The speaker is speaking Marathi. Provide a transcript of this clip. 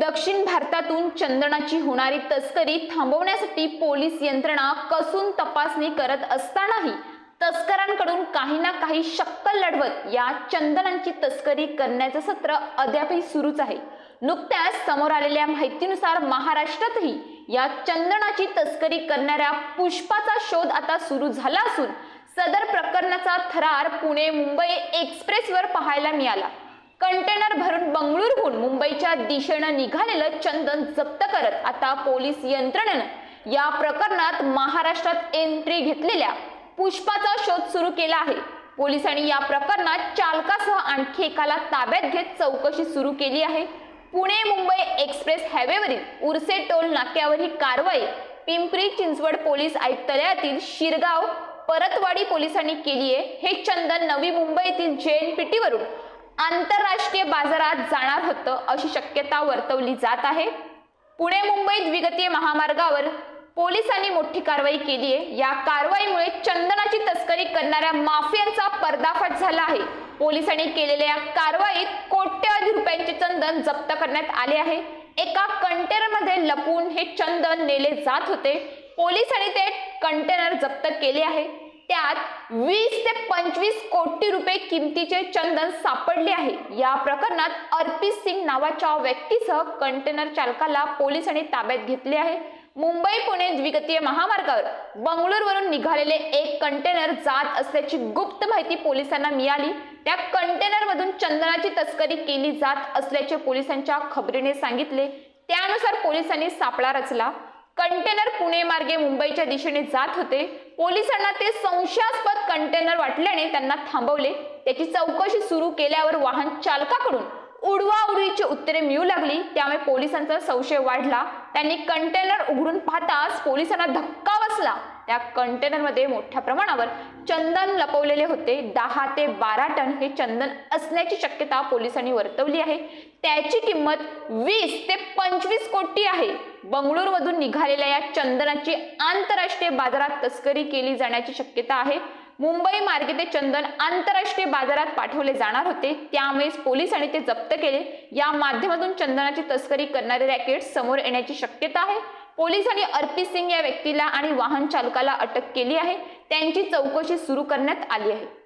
दक्षिण भारतातून चंदनाची होणारी तस्करी थांबवण्यासाठी पोलीस यंत्रणा कसून तपासणी करत असतानाही तस्करांकडून काही ना काही शक्कल लढवत या चंदनांची तस्करी करण्याचं सत्र अद्यापही सुरूच आहे. नुकत्याच समोर आलेल्या माहितीनुसार महाराष्ट्रातही या चंदनाची तस्करी करणाऱ्या पुष्पाचा शोध आता सुरू झाला असून सदर प्रकरणाचा थरार पुणे मुंबई एक्सप्रेसवर पाहायला मिळाला. कंटेनर भरून बंगळुरूहून मुंबईच्या दिशेनं निघालेलं चंदन जप्त करत आता पोलीस यंत्रणेनं या प्रकरणात महाराष्ट्रात एंट्री घेतलेल्या पुष्पाचा शोध सुरू केला आहे. पोलिसांनी या प्रकरणात चालकासह आणखी एकाला ताब्यात घेत चौकशी सुरू केली आहे. पुणे मुंबई एक्सप्रेस हायवेवरील उर्से टोल नाक्यावर ही कारवाई पिंपरी चिंचवड पोलीस आयुक्तालयातील शिरगाव परतवाडी पोलिसांनी केली आहे हे चंदन नवी मुंबईतील जे एन पी वरून आंतरराष्ट्रीय बाजारात जाणार होतं अशी शक्यता वर्तवली जात आहे. पुणे मुंबई द्विगतीय महामार्गावर पोलिसांनी मोठी कारवाई केली आहे. या कारवाईमुळे चंदनाची तस्करी करणाऱ्या माफियांचा पर्दाफाश झाला आहे. पोलिसांनी केलेल्या या कारवाईत कोट्यवधी रुपयांचे चंदन जप्त करण्यात आले आहे. एका कंटेनरमध्ये लपून हे चंदन नेले जात होते. पोलिसांनी ते कंटेनर जप्त केले आहे. त्यात वीस ते पंचवीस कोटी रुपये किमतीचे चंदन सापडले आहे. या प्रकरणात अर्पित सिंग नावाच्या व्यक्तीसह कंटेनर चालकाला पोलिसांनी ताब्यात घेतले आहे. मुंबई पुणे द्विगतीय महामार्गावर बंगळूरवरून निघालेले एक कंटेनर जात असल्याची गुप्त माहिती पोलिसांना मिळाली. त्या कंटेनरमधून चंदनाची तस्करी केली जात असल्याचे पोलिसांच्या खबरीने सांगितले. त्यानुसार पोलिसांनी सापळा रचला. कंटेनर पुणे मार्गे मुंबईच्या दिशेने जात होते. पोलिसांना ते संशयास्पद कंटेनर वाटल्याने त्यांना थांबवले. त्याची चौकशी सुरू केल्यावर वाहन चालकाकडून उडवाउडवीची उत्तरे मिळू लागली. त्यामुळे पोलिसांचा संशय वाढला. त्यांनी कंटेनर उघडून पाहताच पोलिसांना धक्का बसला. त्या कंटेनरमध्ये मोठ्या प्रमाणावर चंदन लपवलेले होते. दहा ते बारा टन हे चंदन असण्याची शक्यता पोलिसांनी वर्तवली आहे. त्याची किंमत वीस ते पंचवीस कोटी आहे. बंगळूरमधून निघालेल्या या चंदनाची आंतरराष्ट्रीय बाजारात तस्करी केली जाण्याची शक्यता आहे. मुंबई मार्गे ते चंदन आंतरराष्ट्रीय बाजारात पाठवले जाणार होते. त्यामुळेच पोलिसांनी ते जप्त केले. या माध्यमातून चंदनाची तस्करी करणारे रॅकेट समोर येण्याची शक्यता आहे. पोलिसांनी अर्पित सिंग या व्यक्तीला आणि वाहन चालकाला अटक केली आहे. त्यांची चौकशी सुरू करण्यात आली आहे.